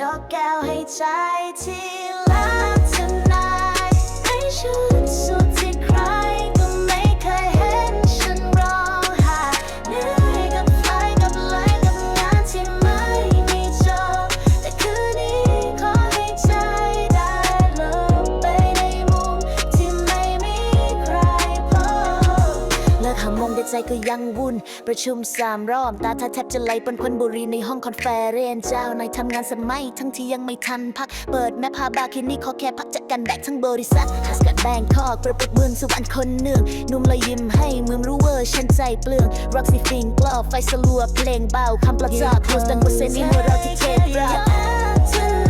ยกแก้วให้ใจที่รัก tonight ให้ฉัน แต่ใจก็ยังวุ่น ประชุมสามรอบตาถ้าแทบจะไหลปนควันบุรีในห้องคอนเฟอเรนซ์เจ้านายทำงานสมัยทั้งที่ยังไม่ทันพัก เปิดแม่พาบาร์คินี่ขอแค่พักจากกันแดกทั้งบริษัทฮัสกัดแบงคอกประปุกเมืองสวรรค์คนเนืองนุ่มเลยยิ้มให้เมืองรู้เวอร์ฉันใจเปลือง Roxy f i n g กลอไฟสลัวเพลงเบาคำปลอบจอบคลสดังเปอร์เซ็นต์นี้เมื่อเราที่เทปเรา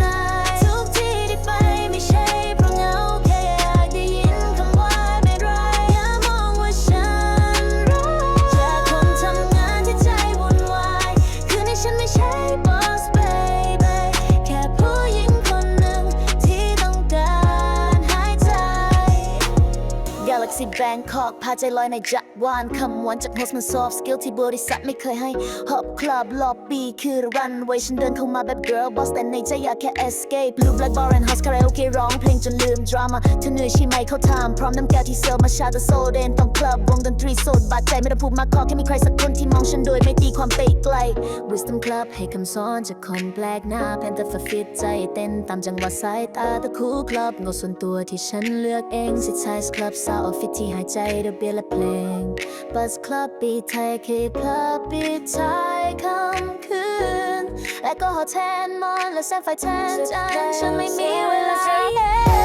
Galaxy Bangkok พาใจลอยในจักรวาลคำหวานจากโฮสมัน soft skill ที่บริษัทไม่เคยให้ Hop Club Lobby คือ runway ฉันเดินเข้ามาแบบ girl boss แต่ในใจอยากแค่ escape Blue Black Bar and House Karaoke ร้องเพลงจนลืม drama เธอเหนื่อยใช่ไหมเขาถามพร้อมน้ำแก้วที่เสิร์ฟมาชาแต่โซเดนต้องคลับวงดนตรีโสดบาดใจไม่ได้พูดมากขอแค่มีใครสักคนที่มองฉันโดยไม่ตีความไปไกล Wisdom Club ให้คำสอนจากคนแปลกหน้าแพนแต่ฝฟิตใจเต้นตามจังหวะสายตาตะคูคลับงดส่วนตัวที่ฉันเลือกเองสิทายคลับสาวออฟฟิศที่หายใจด้วยเบียและเพลงบัสคลับปีไทยคือคลับปีไทยคำคืนและก็หอแทนมอนและแสงไฟแทนจันฉันไม่มีเวลา